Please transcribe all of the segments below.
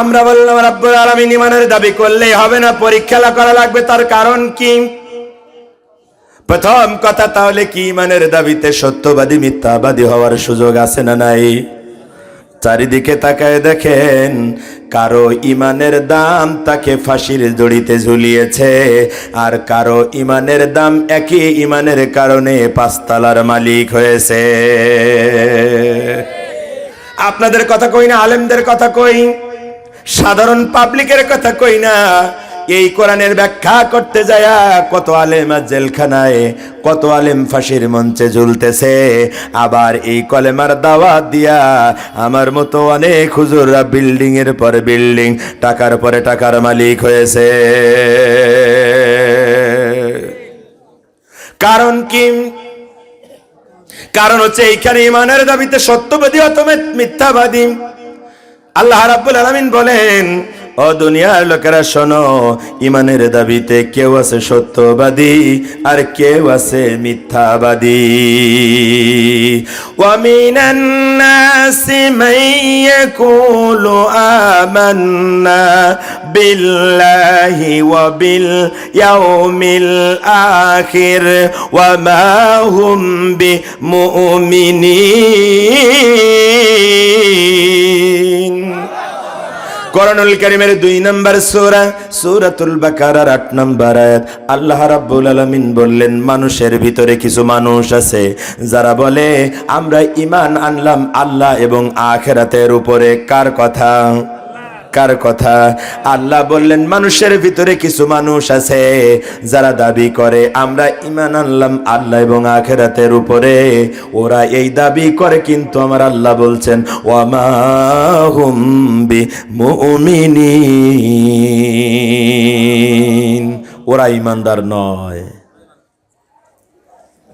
আমরা বললাম, রাব্বুল আলামিন ইমানের দাবি করলেই হবে না, পরীক্ষা করা লাগবে, তার কারণ কি? প্রথম কথা তাহলে কি ইমানের দাবিতে সত্যবাদী, মিথ্যাবাদী হওয়ার সুযোগ আছে না নাই? চারিদিকে তাকায় দেখেন, কারও ইমানের দাম তাকে ফাঁসির দড়িতে ঝুলিয়েছে, আর কারও ইমানের দাম একই ইমানের কারণে পাঁচতলার মালিক হয়েছে। আপনাদের কথা কই না, আলেমদের কথা কই? সাধারণ পাবলিকের কথা কই না। এই কোরআনের ব্যাখ্যা করতে যায়া কত আলেম আজ জেলখানায়, কত আলেম ফাঁসির মঞ্চে ঝুলতেছে। আবার এই কলেমার দাওয়াত দিয়া আমার মতো অনেক হুজুররা বিল্ডিং এর পরে বিল্ডিং, টাকার পরে টাকার মালিক হয়েছে। কারণ কি? কারণ হচ্ছে এইখানে ইমানের দাবিতে সত্যবাদী অথবা মিথ্যাবাদী? আল্লাহ রাব্বুল আলামিন বলেন, ও দুনিয়ার লোকেরা, শোনো ইমানের দাবিতে কেউ আছে সত্যবাদী আর কেউ আছে মিথ্যাবাদী। ওয়ামিনান নাসি মান ইয়াকুলু আমান্না বিল্লাহি ওয়া বিল ইয়াউমিল আখির ওয়া মা হুম বিমুমিনিন। করণুল করিমের দুই নম্বর সূরা, সূরাতুল বাকারার আট নম্বর আয়াত। আল্লাহ রাব্বুল আলামিন বললেন, মানুষের ভিতরে কিছু মানুষ আছে যারা বলে, আমরা ইমান আনলাম আল্লাহ এবং আখেরাতের উপরে কার কথা কার কথা। আল্লাহ বললেন, মানুষের ভিতরে কিছু মানুষ আছে যারা দাবি করে, আমরা ইমান আনলাম আল্লাহ এবং আখেরাতের উপরে। ওরা এই দাবি করে, কিন্তু আমার আল্লাহ বলছেন, ওয়ামা ওরা ইমানদার নয়।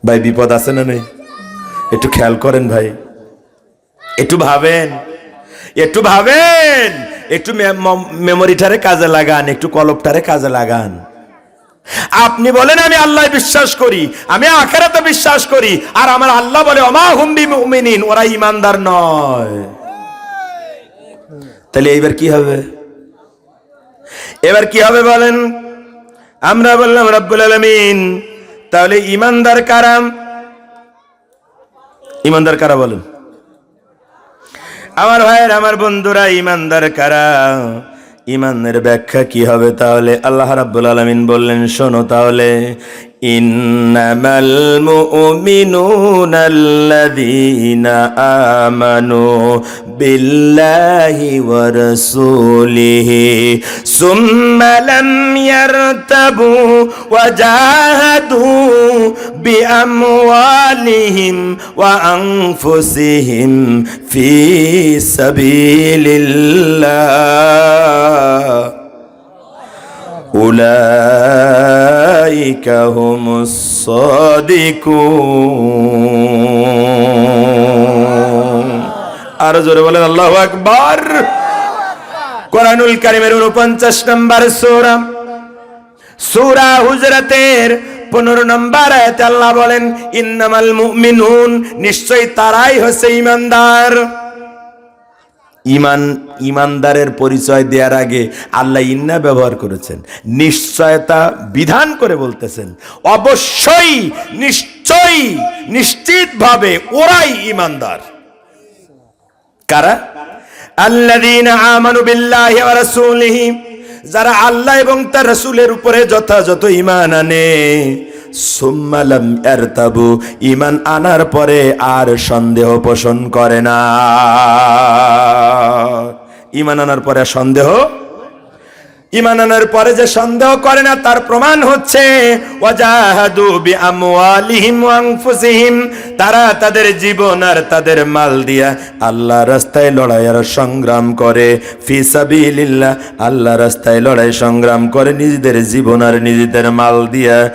ভাই, বিপদ আছে না নেই? একটু খেয়াল করেন ভাই। একটু ভাবেন। একটু ভাবেন। একটু মেমোরিটারে কাজে লাগান, একটু কলপটারে কাজে লাগান। আপনি বলেন, আমি আল্লাহ বিশ্বাস করি, আমি আখেরাতে বিশ্বাস করি, আর আমার আল্লাহ বলে অমা হুম্বি মুমিনিন ওরা ইমানদার নয়। তাহলে এইবার কি হবে? এবার কি হবে বলেন? আমরা বললাম, রব্বুল আলমিন তাহলে ইমানদার কারাম ইমানদার কারা বলেন? আমার ভাইয়ের, আমার বন্ধুরা ইমানদার কারা? ইমানের ব্যাখ্যা কি হবে তাহলে? আল্লাহ রাব্বুল আলামিন বললেন, শোনো তাহলে إنما المؤمنون الذين آمنوا بالله ورسوله ثم لم يرتبوا وجاهدوا بأموالهم وأنفسهم في سبيل الله. أولئك هم الصادقون আর জোরে বলেন আল্লাহ আকবার কোরআনুল কারিমের উনপঞ্চাশ নম্বর সূরা সূরা হুজরাতের পনেরো নম্বর আয়াতে আল্লাহ বলেন ইন্নামাল মুমিনুন নিশ্চয়ই তারাই হচ্ছে ইমানদার ইমান, ইমানদারের পরিচয় দেওয়ার আগে আল্লাহ ইন্না ব্যবহার করেছেন। নিশ্চয়তা বিধান করে বলতেছেন। অবশ্যই, নিশ্চয়ই, নিশ্চিতভাবে ওরাই ইমানদার। কারা? রাসূলিহি, যারা আল্লাহ এবং তার রাসূলের উপরে যথাযথ ইমান আনে। সুম্মা এর তাবু ইমান আনার পরে আর সন্দেহ পোষণ করে না। ইমান আনার পরে সন্দেহ ইমান পরে যে সন্দেহ করে না, তার প্রমাণ হচ্ছে তারা তাদের জীবন আর তাদের মাল দিয়া আল্লাহ রাস্তায় লড়াই আর সংগ্রাম করে। আল্লাহ রাস্তায় লড়াই, সংগ্রাম করে নিজেদের জীবন আর নিজেদের মাল দিয়া।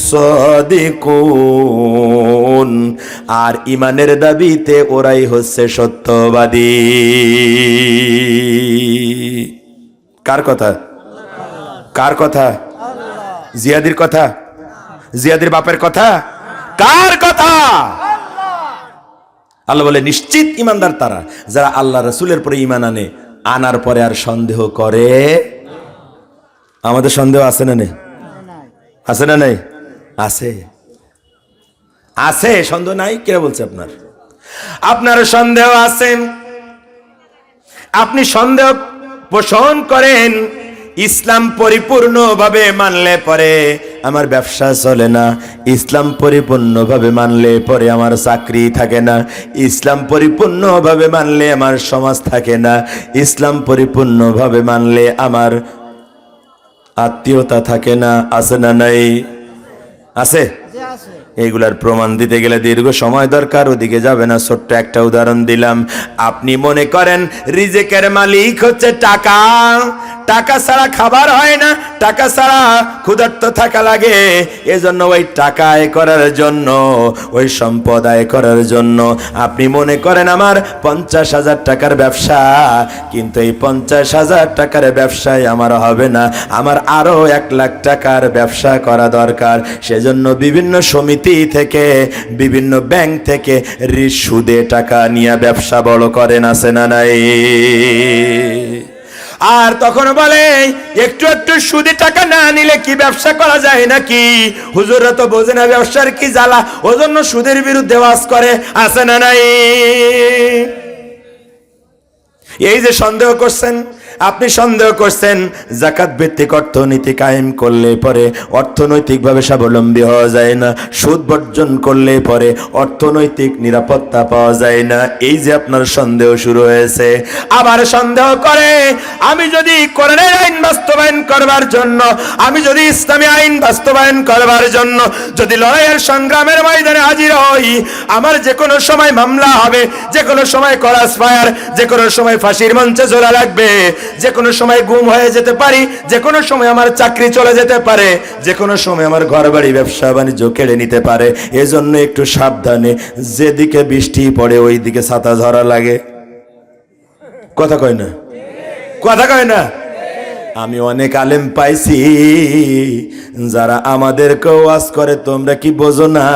সাদিকুন, আর ইমানের দাবিতে ওরাই হচ্ছে সত্যবাদী। কার কথা? কার কথা? জিয়াদির কথা? জিয়াদির বাপের কথা? কার কথা? আল্লাহ বলে, নিশ্চিত ইমানদার তারা, যারা আল্লাহ রসুলের পরে ইমান আনে, আনার পরে আর সন্দেহ করে। আমাদের সন্দেহ আছে না নেই? আছে না নেই? আছে। আছে, সন্দেহ নাই? কে বলছে আপনার? আপনার সন্দেহ আছে। আপনি সন্দেহ পোষণ করেন, ইসলাম পরিপূর্ণভাবে মানলে পরে আমার ব্যবসা চলে না, ইসলাম পরিপূর্ণভাবে মানলে পরে আমার চাকরি থাকে না, ইসলাম পরিপূর্ণভাবে মানলে আমার সমাজ থাকে না, ইসলাম পরিপূর্ণভাবে মানলে আমার আত্মীয়তা থাকে না, আছে না নাই? আছে? এইগুলার প্রমাণ দিতে গেলে দীর্ঘ সময় দরকার, ওদিকে যাবে না। ছোট্ট একটা উদাহরণ দিলাম। আপনি মনে করেন, রিজেকের মালিক হচ্ছে টাকা। টাকা ছাড়া খাবার হয় না, টাকা ছাড়া ক্ষুধার্ত থাকা লাগে। এজন্য ওই টাকা আয় করার জন্য, ওই সম্পদ আয় করার জন্য। আপনি মনে করেন, আমার পঞ্চাশ হাজার টাকার ব্যবসা, কিন্তু এই পঞ্চাশ হাজার টাকার ব্যবসায় আমার হবে না। আমার আরও এক লাখ টাকার ব্যবসা করা দরকার। সেজন্য বিভিন্ন সমিতি থেকে, বিভিন্ন ব্যাংক থেকে সুদে টাকা নিয়ে ব্যবসা বড় করেন আছে না নাই? আর তখন বলে, একটু একটু সুদে টাকা না নিলে কি ব্যবসা করা যায় নাকি? হুজুররা তো বোঝে না ব্যবসার কি জ্বালা, ওজন্য সুদের বিরুদ্ধে ওয়াজ করে, আছে না নাই? এই যে সন্দেহ করছেন আপনি সন্দেহ করছেন জাকাত ভিত্তিক অর্থনীতি কায়েম করলে পরে অর্থনৈতিকভাবে স্বাবলম্বী হওয়া যায় না, সুদ বর্জন করলে পরে অর্থনৈতিক নিরাপত্তা পাওয়া যায় না। এই যে আপনার সন্দেহ শুরু হয়েছে। আবার সন্দেহ করে, আমি যদি কোরআনের আইন বাস্তবায়ন করবার জন্য, আমি যদি ইসলামী আইন বাস্তবায়ন করবার জন্য, যদি লড়াইয়ের সংগ্রামের ময়দানে হাজির হই, আমার যে কোনো সময় মামলা হবে, যে কোনো সময় করাস ফায়ার যে কোনো সময় ফাঁসির মঞ্চে জোড়া লাগবে। যে কোনো সময় গুম হয়ে যেতে পারি যে কোনো সময় আমার চাকরি চলে যেতে পারে যে কোনো সময় আমার ঘর বাড়ি ব্যবসা, বাণিজ্য কেড়ে নিতে পারে। এজন্য একটু সাবধানে, যেদিকে বৃষ্টি পড়ে ওই দিকে ছাতা ধরা লাগে। কথা কয় না? কথা কয় না? আমি অনেক আলেম পাইছি। যারা আমাদেরকে ওয়াজ করে, তোমরা কি বোঝো না?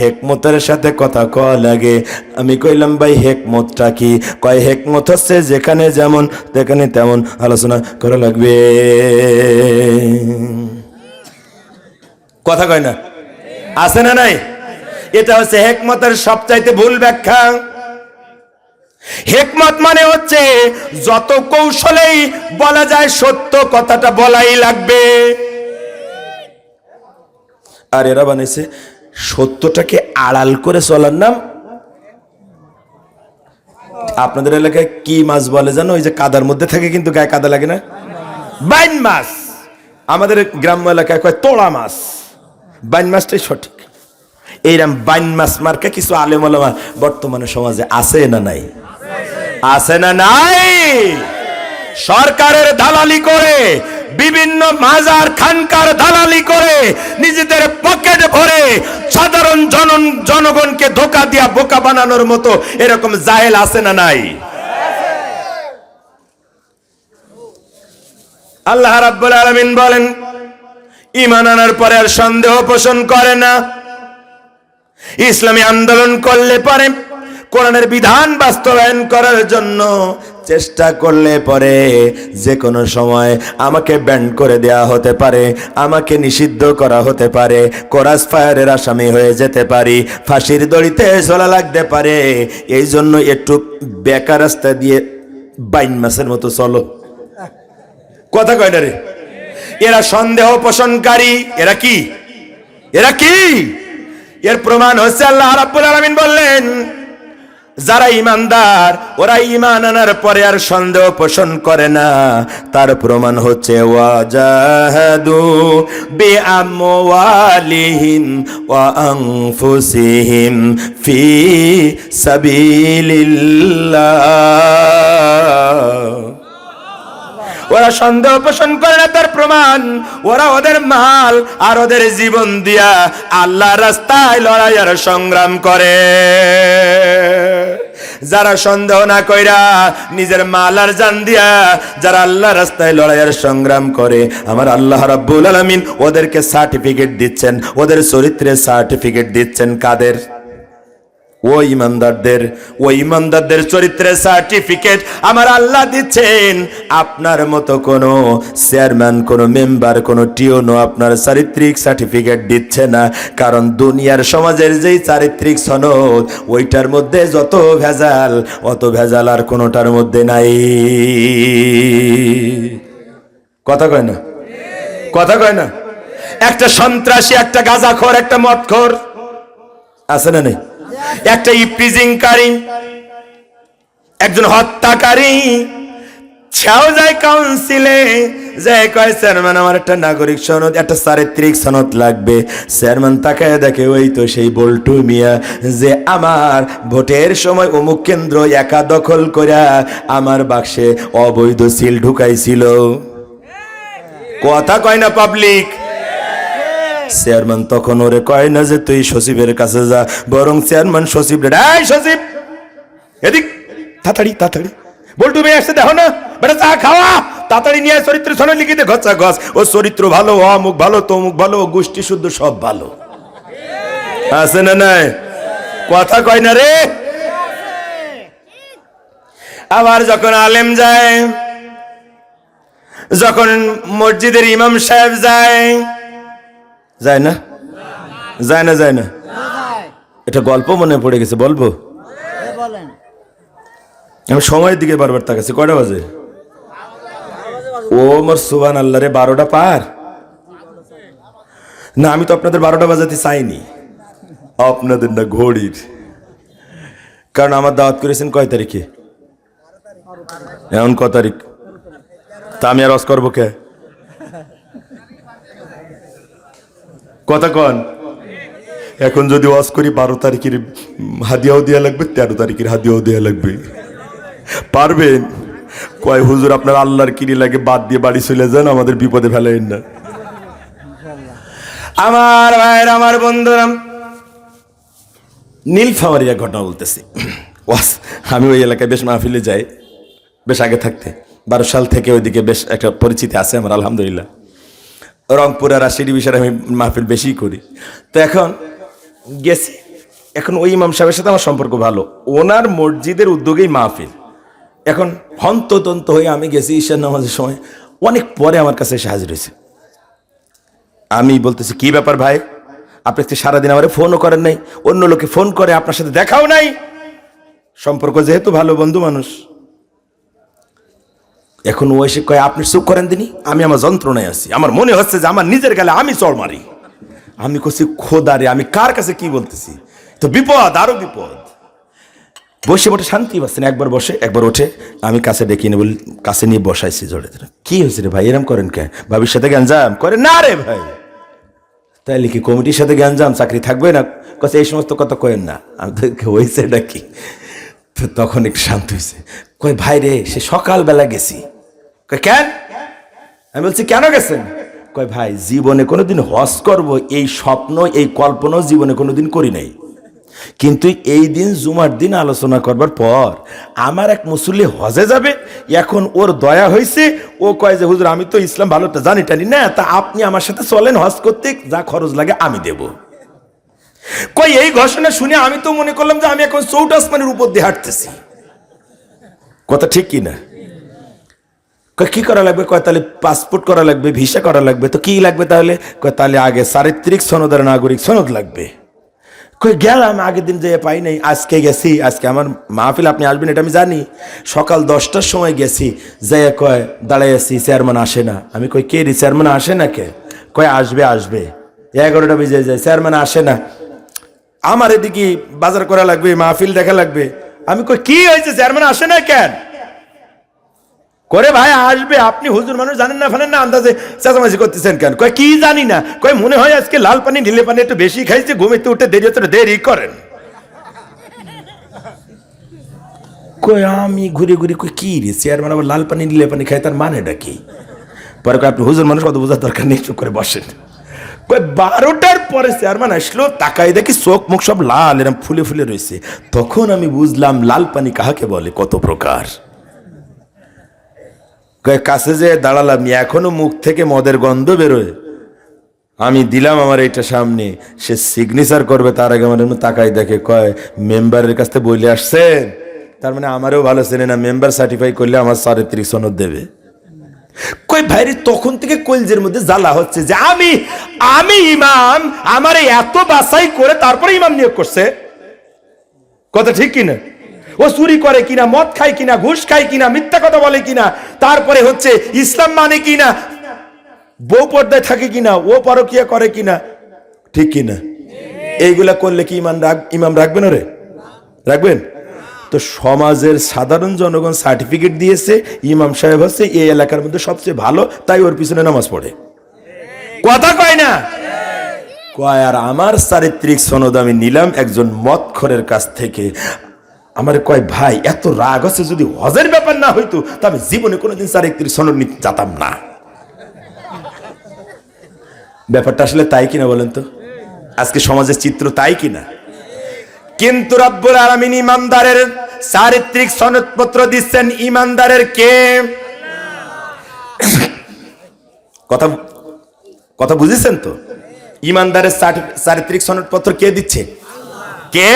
হেকমতের সাথে কথা কওয়া লাগে। আমি কইলাম, ভাই, হেকমতটা কি? কয়, হেকমত হচ্ছে যেখানে যেমন যেখানে তেমন আলোচনা করা লাগবে। কথা কয় না? আছে না নাই? এটা হচ্ছে হেকমতের সবচাইতে ভুল ব্যাখ্যা। হেকমত মানে হচ্ছে যত কৌশলেই বলা যায় সত্য কথাটা বলাই লাগবে। আর এরা বানাইছে সত্যটাকে আড়াল করে চলার নাম। আপনাদের এলাকায় কি মাছ বলে জানো? ওই যে কাদার মধ্যে থাকে কিন্তু গায়ে কাদা লাগে না? বাইন মাছ। আমাদের গ্রাম্য এলাকায় কয় তোড়া মাছ। বাইন মাছটাই সঠিক। এইরকম বাইন মাছ মার্কা কিছু আলেম আলেমা বর্তমানে সমাজে আছে না নাই? আছে না নাই? সরকারের দালালি করে, বিভিন্ন মাজার খানকার দালালি করে, নিজেদের পকেট ভরে সাধারণ জন জনগণকে ধোকা দিয়া বোকা বানানোর মতো এরকম জাহেল আছে না নাই? আল্লাহ রাব্বুল আলামিন বলেন, ঈমান আনার পরে আর সন্দেহ পোষণ করে না। ইসলামী আন্দোলন করলে পরে কোরআনের বিধান বাস্তবায়ন করার জন্য চেষ্টা করলে পরে যে কোনো সময় আমাকে ব্যান্ড করে দেয়া হতে পারে, আমাকে নিষিদ্ধ করা হতে পারে, কোরাস ফায়ারের আসামি হয়ে যেতে পারি, ফাঁসির দড়িতে চলা লাগতে পারে এই জন্য একটু বেকার রাস্তা দিয়ে বাইন মাসের মতো চলো। কথা কয় রে? এরা সন্দেহ পোষণকারী, এরা কি? এরা কি? এর প্রমাণ হচ্ছে আল্লাহ রাব্বুল আলামিন বললেন যারা ইমানদার, ওরা ইমান আনার পরে আর সন্দেহ পোষণ করে না। তার প্রমাণ হচ্ছে, ওয়াজাহাদু বিআমওয়ালিহিম ওয়া আনফুসিহিম ফি সাবিলিল্লাহ। ওরা সন্দেহ পোষণ করে না তার প্রমাণ। ওরা ওদের মাল আর ওদের জীবন দিয়া আল্লাহ রাস্তায় লড়াই আর সংগ্রাম করে। যারা সন্দেহ না কইরা নিজের মাল আর জান দিয়া যারা আল্লাহ রাস্তায় লড়াইয়ের সংগ্রাম করে, আমার আল্লাহ রাব্বুল আলামিন ওদেরকে সার্টিফিকেট দিচ্ছেন, ওদের চরিত্রে সার্টিফিকেট দিচ্ছেন কাদের? ও ইমানদারদের ও ইমানদারদের চরিত্রের সার্টিফিকেট আমার আল্লাহ দিচ্ছেন। আপনার মতো কোনো চেয়ারম্যান কোনো মেম্বার কোনো টিওনো আপনার চারিত্রিক সার্টিফিকেট দিচ্ছে না। কারণ দুনিয়ার সমাজের যেই চারিত্রিক সনদ, ওইটার মধ্যে যত ভেজাল, অত ভেজাল আর কোনোটার মধ্যে নাই। কথা কয় না? কথা কয় না? একটা সন্ত্রাসী, একটা গাঁজাখোর, একটা মদখোর আছে না নেই? একটা ইপ্রিজিংকারী, একজন হত্যাকারী, সেও যায় কাউন্সিলে যে কয় চেয়ারম্যান আমার একটা নাগরিক সনদ, একটা চারিত্রিক সনদ লাগবে। চেয়ারম্যান তাকায় দেখে, ওই তো সেই বল্টু মিয়া, যে আমার ভোটের সময় অমুক কেন্দ্র একা দখল করিয়া আমার বাক্সে অবৈধ সিল ঢুকাইছিল। কথা কয় না পাবলিক চেয়ারম্যান তখন ওরে কয় না যে তুই সচিবের কাছে যা, বরং চেয়ারম্যান সচিব সচিব, এদিক, তাড়াতাড়ি তাড়াতাড়ি, বল্টু ভাই আসছে, দেখো না, বেটা চা খাওয়া, তাড়াতাড়ি নিয়ে চরিত্র শোনো লিখিতে ও চরিত্র ভালো, ও অমুক ভালো, তমুক ভালো, ও গোষ্ঠী শুদ্ধ, সব ভালো। আছে না নাই? কথা কয় না রে? আবার যখন আলেম যায়, যখন মসজিদের ইমাম সাহেব যায় যায় না যায় না যায় না এটা গল্প মনে পড়ে গেছে বলব? আমি সময়ের দিকে বারবার তাকাচ্ছি কয়টা বাজে? ও মোর সুবান আল্লাহ রে বারোটা পার। না আমি তো আপনাদের বারোটা বাজাতে চাইনি। আপনাদের না ঘড়ির। কারণ আমার দাওয়াত করেছেন কয় তারিখে? এখন ক তারিখ? তা আমি আর রস করব কে? কথা কন। এখন যদি ওয়াজ করি বারো তারিখের হাদিয়াও দেওয়া লাগবে, তেরো তারিখের হাদিয়াও দেওয়া লাগবে। পারবেন? কয়, হুজুর, আপনার আল্লাহর কিরি লাগে বাদ দিয়ে বাড়ি চলে যান, আমাদের বিপদে ফেলেন না। আমার ভাইয়ের, আমার বন্ধুরা নীলফামারিয়া ঘটনা বলতেছি। ওয়াস, আমি ওই এলাকায় বেশ মাহফিলে যাই, বেশ আগে থাকতে। বারো সাল থেকে ওইদিকে বেশ একটা পরিচিতি আছে আমার, আলহামদুলিল্লাহ। রংপুর আর রাজশাহী বিষয়ে আমি মাহফিল বেশি করি। তো এখন গেছি। এখন ওই ইমাম সাহেবের সাথে আমার সম্পর্ক ভালো। ওনার মসজিদের উদ্যোগেই মাহফিল। এখন হন্ততন্ত হয়ে আমি গেছি ঈশান নামাজের সময়। অনেক পরে আমার কাছে এসে হাজির হয়েছে। আমি বলতেছি, কি ব্যাপার ভাই? আপনি তো সারাদিন আমার ফোনও করেন নাই? অন্য লোকে ফোন করে, আপনার সাথে দেখাও নাই? সম্পর্ক যেহেতু ভালো, বন্ধু মানুষ। এখন ও এসে কয়, আপনি চুপ করেন দিনি, আমি আমার যন্ত্রণায় আছি। আমার মনে হচ্ছে যে আমার নিজের গেলে আমি চড় মারি। আমি কছি খোদারে আমি কার কাছে কি বলতেছি? তো বিপদ, আরও বিপদ। বসে বসে শান্তি পাচ্ছে না। একবার বসে, একবার ওঠে। আমি কাছে ডেকে নিয়ে বলি, কাছে নিয়ে বসাইছি জড়ে কি হয়েছে রে ভাই, এরম করেন কে ভাবির সাথে গ্যাঞ্জাম? করে না রে ভাই। তাইলে কি কমিটির সাথে গ্যাঞ্জাম? চাকরি থাকবে না? কাছে এই সমস্ত কথা কয়েন না। আমি তো হয়েছে এটা কি তো তখন একটু শান্ত হয়েছে কই ভাই রে, সে সকালবেলা গেছি। কেন আমি বলছি, কেন গেছেন? কয়, ভাই, জীবনে কোনোদিন হজ করব, এই স্বপ্ন, এই কল্পনাও জীবনে কোনোদিন করি নাই। কিন্তু এই দিন জুমার দিন আলোচনা করবার পর আমার এক মুসল্লি হজে যাবে, এখন ওর দয়া হয়েছে ও কয় যে, হুজুর, আমি তো ইসলাম ভালোটা জানি টানি না, তা আপনি আমার সাথে চলেন হজ করতে, যা খরচ লাগে আমি দেব। কই এই ঘোষণা শুনে আমি তো মনে করলাম যে, আমি এখন চৌট আসমানের উপর দিয়ে হাঁটতেছি। কথা ঠিক কি না? কয় কি করা লাগবে? কয়, তাহলে পাসপোর্ট করা লাগবে ভিসা করা লাগবে, তো কি লাগবে তাহলে? কয়, তাহলে আগে চারিত্রিক সনদের নাগরিক সনদ লাগবে। কই গেলাম, আগের দিন যেয়ে পাই নাই, আজকে গেছি, আজকে আমার মাহফিল, আপনি আসবেন, এটা আমি জানি। সকাল দশটার সময় গেছি, যেয়ে কয় দাঁড়াই আছি, চেয়ারম্যান আসে না। আমি কই, কে রে, চেয়ারম্যান আসে না কে? কয়, আসবে আসবে। এগারোটা বেজে যায়, চেয়ারম্যান আসে না। আমার এদিকে বাজার করা লাগবে, মাহফিল দেখা লাগবে। আমি কই, কি হয়েছে, চেয়ারম্যান আসে না কেন? করে ভাই, আসবে। আপনি হুজুর মানুষ জানেন না ফেলেন না আন্দাজে চেঁচামাচি করতেছেন কেন? কয়, কি জানি না। কয়, মনে হয় আজকে লাল পানি, নীলে পানি একটু বেশি খাইছে, ঘুমিতে উঠে দেরি হতে দেরি করেন। কই আমি ঘুরে ঘুরে কই কি রে? চেয়ারম্যান আবার লাল পানি, নীলে পানি খাই তার মানেটা কি? পরে কয়, আপনি হুজুর মানুষ কত বোঝার দরকার নেই, চুপ করে বসেন। কই বারোটার পরে চেয়ারম্যান আসলো তাকাই দেখি চোখ মুখ সব লাল, এরম ফুলে ফুলে রয়েছে। তখন আমি বুঝলাম, লাল পানি কাহাকে বলে, কত প্রকার। কাছে যে দাঁড়ালাম, এখনও মুখ থেকে মদের গন্ধ বেরোয়। আমি দিলাম আমার এটা সামনে, সে সিগনেচার করবে, তার আগে আমার তাকাই দেখে, কয় মেম্বারের কাছ থেকে বলে আসছেন? তার মানে আমারও ভালো চেনে না মেম্বার সার্টিফাই করলে আমার চারিত্রিক সনদ দেবে। কই ভাইরে, তখন থেকে কলজের মধ্যে জ্বালা হচ্ছে যে আমি আমি ইমাম, আমার এত বাছাই করে তারপরে ইমাম নিয়োগ করছে। কথা ঠিক কিনা? ও চুরি করে কিনা, মদ খায় কিনা, ঘুষ খায় কিনা, মিথ্যা কথা বলে কিনা তারপরে হচ্ছে ইসলাম মানে কিনা বউ পর্দায় থাকে কিনা ও পরকিয়া করে কিনা ঠিক কিনা এইগুলা করলে কি ইমান রাখ, ইমাম রাখবেন ওরে? রাখবেন? তো সমাজের সাধারণ জনগণ সার্টিফিকেট দিয়েছে, ইমাম সাহেব হচ্ছে এই এলাকার মধ্যে সবচেয়ে ভালো, তাই ওর পিছনে নামাজ পড়ে। কথা কয় না? কয়, আর আমার চারিত্রিক সনদ আমি নিলাম একজন মদখরের কাছ থেকে। আমার কয়, ভাই, এত রাগ আছে যদি হজের ব্যাপার না হইতো, তা আমি জীবনে কোনোদিন চারিত্রিক সনদ নিতে যেতাম না। ব্যাপারটা আসলে তাই কিনা বলেন তো? আজকে সমাজের চিত্র তাই কিনা? কিন্তু রব্বুল আলামিন ইমানদারের চারিত্রিক সনদপত্র দিচ্ছেন ইমানদারের কে? কথা কথা বুঝেছেন তো? ইমানদারের চারিত্রিক সনদপত্র কে দিচ্ছে? কে?